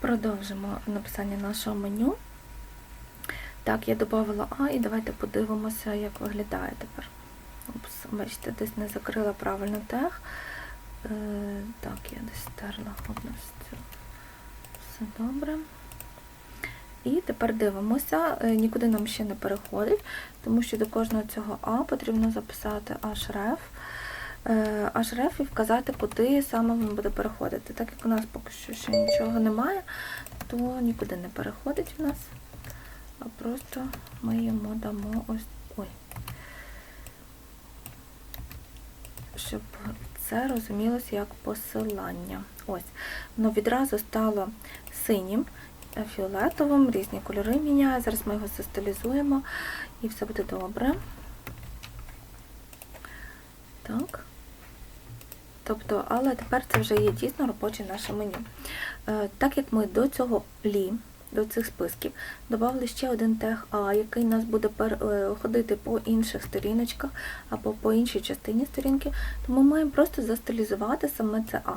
Продовжимо написання нашого меню. Так, я додала А і давайте подивимося, як виглядає тепер. Упс, бачите, десь не закрила правильно тег. Е, так, я десь стерла цю. Все добре. І тепер дивимося, Е, нікуди нам ще не переходить, тому що до кожного цього А потрібно записати href. Е, href і вказати, куди саме він буде переходити. Так як у нас поки що ще нічого немає, то нікуди не переходить в нас, а просто ми йому дамо ось. Ой. Щоб це розумілося як посилання. Ось. Воно відразу стало синім, фіолетовим, різні кольори міняє. Зараз ми його застилізуємо і все буде добре. Так. Тобто, але тепер це вже є дійсно робоче наше меню. Е, Так як ми до цього лі, до цих списків, додали ще один тег А, який нас буде е, ходити по інших сторіночках або по іншій частині сторінки, то ми маємо просто застилізувати саме це А.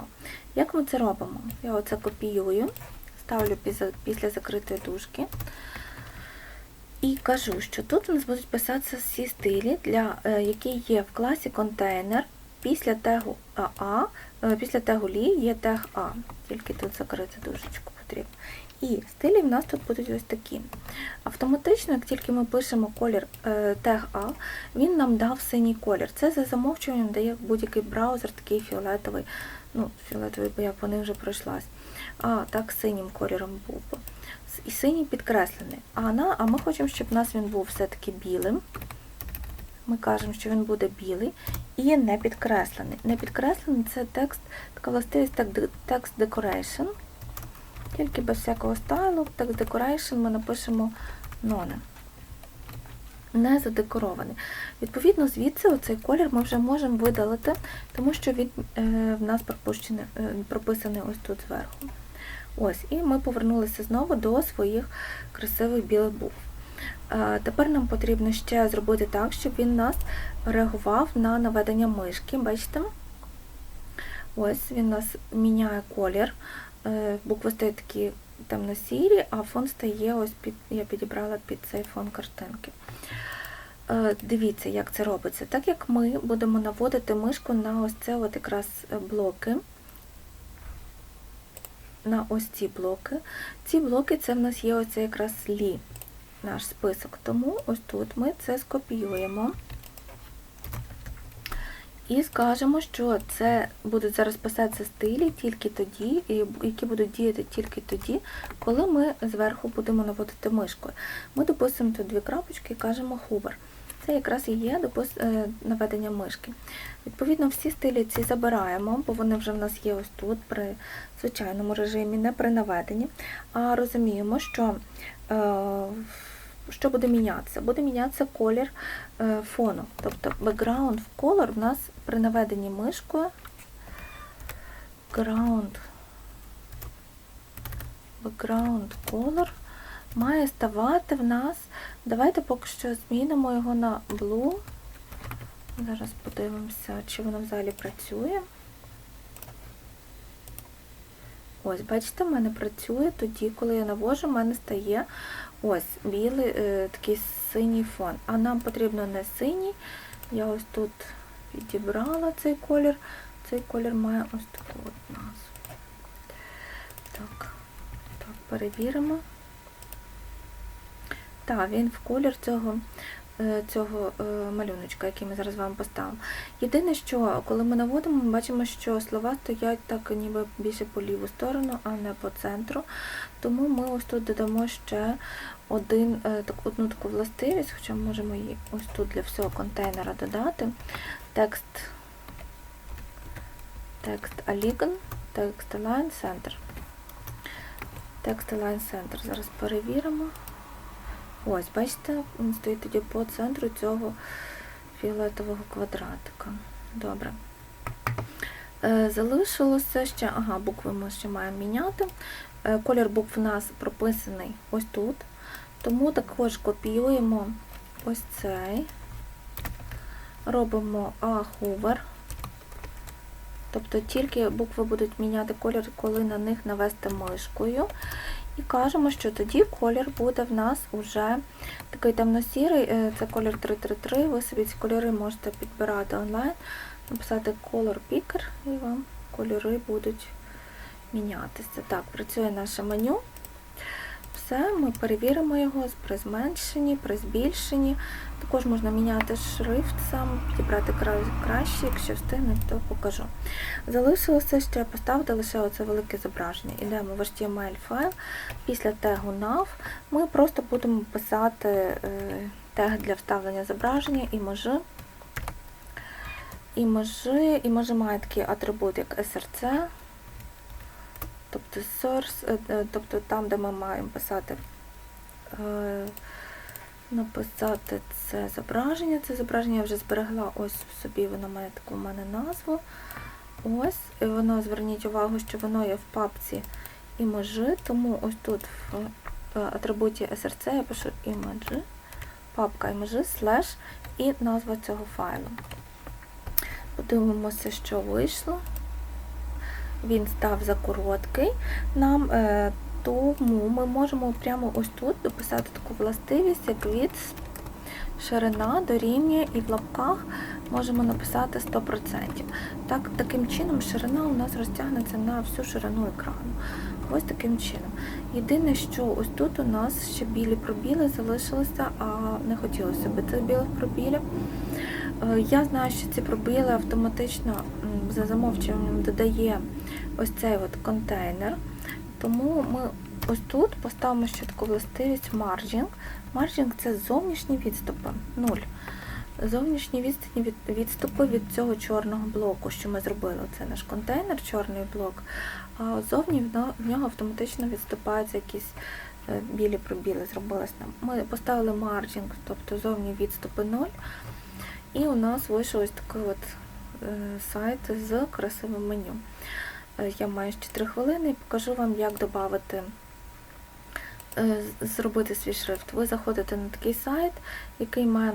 Як ми це робимо? Я оце копіюю, ставлю після закритої дужки. І кажу, що тут у нас будуть писатися всі стилі, для, е, які є в класі контейнер. Після тегу АА, е, після тегу лі є тег А, тільки тут закрити дужечку потрібно. І стилі в нас тут будуть ось такі. Автоматично, як тільки ми пишемо колір е, тег А, він нам дав синій колір. Це за замовчуванням дає будь-який браузер, такий фіолетовий, ну, фіолетовий, бо я по ним вже пройшлась. А, так синім кольором був би. І синій підкреслений. А, на, а ми хочемо, щоб у нас він був все-таки білим. Ми кажемо, що він буде білий і не підкреслений. Не підкреслений це текст, така властивість text decoration. Тільки без всякого стайлу, text decoration ми напишемо none. Не задекорований. Відповідно, звідси оцей колір ми вже можемо видалити, тому що він е, в нас пропущений, е, прописаний ось тут зверху. Ось, і ми повернулися знову до своїх красивих білих букв. Тепер нам потрібно ще зробити так, щоб він нас реагував на наведення мишки. Бачите? Ось він у нас міняє колір. Е, Букви стають такі темно-сірі, а фон стає ось під, я підібрала під цей фон картинки. Е, Дивіться, як це робиться. Так як ми будемо наводити мишку на ось це от якраз блоки, на ось ці блоки. Ці блоки це в нас є оце якраз лі, наш список. Тому ось тут ми це скопіюємо. І скажемо, що це будуть зараз писатися стилі тільки тоді, які будуть діяти тільки тоді, коли ми зверху будемо наводити мишкою. Ми дописуємо тут дві крапочки і кажемо hover. Це якраз і є допис- е, наведення мишки. Відповідно, всі стилі ці забираємо, бо вони вже в нас є ось тут при звичайному режимі, не при наведенні. А розуміємо, що е, що буде мінятися? Буде мінятися колір е, фону. Тобто background color в нас при наведенні мишкою ground, background color має ставати в нас. Давайте поки що змінимо його на blue. Зараз подивимося, чи воно взагалі працює. Ось, бачите, в мене працює тоді, коли я навожу, в мене стає ось білий е, такий синій фон. А нам потрібно не синій. Я ось тут підібрала цей колір. Цей колір має ось таку от назву. Так, так, перевіримо. Так, він в колір цього, е, цього е, малюночка, який ми зараз вам поставимо. Єдине, що коли ми наводимо, ми бачимо, що слова стоять так ніби більше по ліву сторону, а не по центру. Тому ми ось тут додамо ще один, е, так, одну таку властивість, хоча ми можемо її ось тут для всього контейнера додати. Текст, текст Aligan, текст Align Center. Текст Align Center. Зараз перевіримо. Ось, бачите, він стоїть тоді по центру цього фіолетового квадратика. Добре. Е, Залишилося ще, ага, букви ми ще маємо міняти. Е, Колір букв у нас прописаний ось тут. Тому також копіюємо ось цей, робимо hover, Тобто тільки букви будуть міняти колір, коли на них навести мишкою. І кажемо, що тоді колір буде в нас уже такий темно-сірий, е, це колір 333. Ви собі ці кольори можете підбирати онлайн, написати Color Picker і вам кольори будуть мінятися. Так, працює наше меню. Все, ми перевіримо його при зменшенні, при збільшенні. Також можна міняти шрифт сам, підібрати краще, якщо встигне, то покажу. Залишилося ще поставити лише оце велике зображення. Ідемо в HTML файл. Після тегу nav ми просто будемо писати е, тег для вставлення зображення і межи. І межі, і межі має такий атрибут, як src, тобто source, е, е, тобто там, де ми маємо писати, е, написати це зображення. Це зображення я вже зберегла ось в собі, воно має таку в мене назву. Ось, і воно, зверніть увагу, що воно є в папці імеджі, тому ось тут в атрибуті src я пишу імеджі, папка імеджі, слеш і назва цього файлу. Подивимося, що вийшло. Він став закороткий нам, е, тому ми можемо прямо ось тут дописати таку властивість, як від ширина дорівнює і в лапках можемо написати 100%. Так, таким чином ширина у нас розтягнеться на всю ширину екрану. Ось таким чином. Єдине, що ось тут у нас ще білі пробіли залишилися, а не хотілося б цих білих пробілів. Е, Я знаю, що ці пробіли автоматично за замовчуванням додає ось цей от контейнер. Тому ми ось тут поставимо ще таку властивість margin. Margin – це зовнішні відступи, 0. Зовнішні відстані від відступи від цього чорного блоку, що ми зробили. Це наш контейнер, чорний блок. А зовні в нього автоматично відступаються якісь е, білі пробіли, зробилось нам. Ми поставили margin, тобто зовні відступи 0. І у нас вийшов ось такий от сайт з красивим меню. Е, Я маю ще 3 хвилини і покажу вам, як додати, зробити свій шрифт. Ви заходите на такий сайт, який має,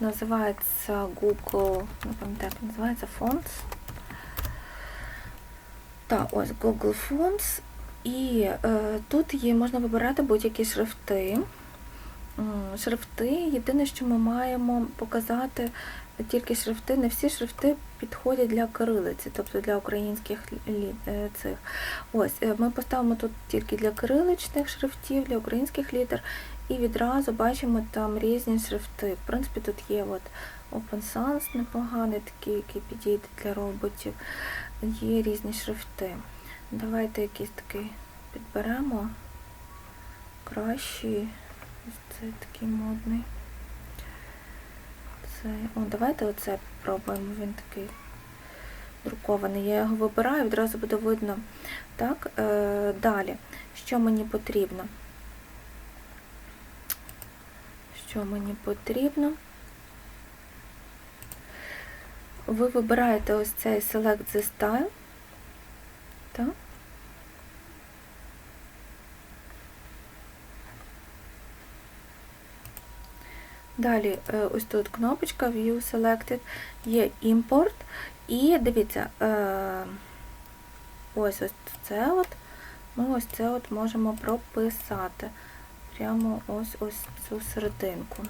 називається Google, не пам'ятаю, як називається Fonts. Так, ось Google Fonts. І е, тут є, можна вибирати будь-які шрифти. Шрифти, єдине, що ми маємо показати тільки шрифти, не всі шрифти підходять для кирилиці, тобто для українських е, цих. Ось, е, ми поставимо тут тільки для кириличних шрифтів, для українських літер, і відразу бачимо там різні шрифти. В принципі, тут є от Open Sans непоганий, такий, який підійде для роботів. Є різні шрифти. Давайте якийсь такий підберемо. Кращий. Ось цей такий модний. Цей. О, давайте оце пробуємо. Він такий друкований. Я його вибираю, відразу буде видно. Так, е, далі. Що мені потрібно? Що мені потрібно? Ви вибираєте ось цей Select the Style. Так. Далі, е, ось тут кнопочка View Selected, є Import. І дивіться, е, ось ось це от, ми ось це от можемо прописати. Прямо ось ось цю серединку.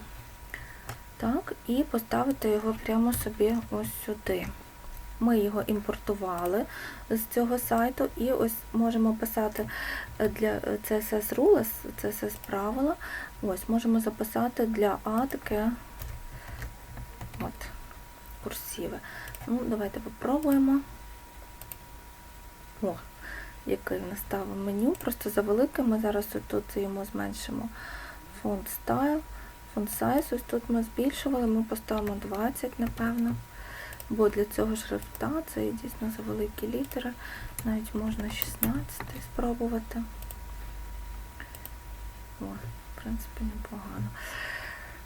Так, і поставити його прямо собі ось сюди. Ми його імпортували з цього сайту і ось можемо писати для CSS Rules, CSS правила. Ось, можемо записати для А таке от, курсіве. Ну, давайте попробуємо. О, який в меню. Просто за велике ми зараз тут йому зменшимо фонд style, фонд size. Ось тут ми збільшували, ми поставимо 20, напевно. Бо для цього шрифта це дійсно за великі літери. Навіть можна 16 спробувати. О, в принципі, непогано.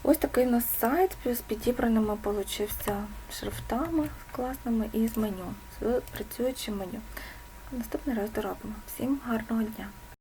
Ось такий у нас сайт з підібраними получився шрифтами класними і з меню, з працюючим меню. Наступний раз доробимо. Всім гарного дня!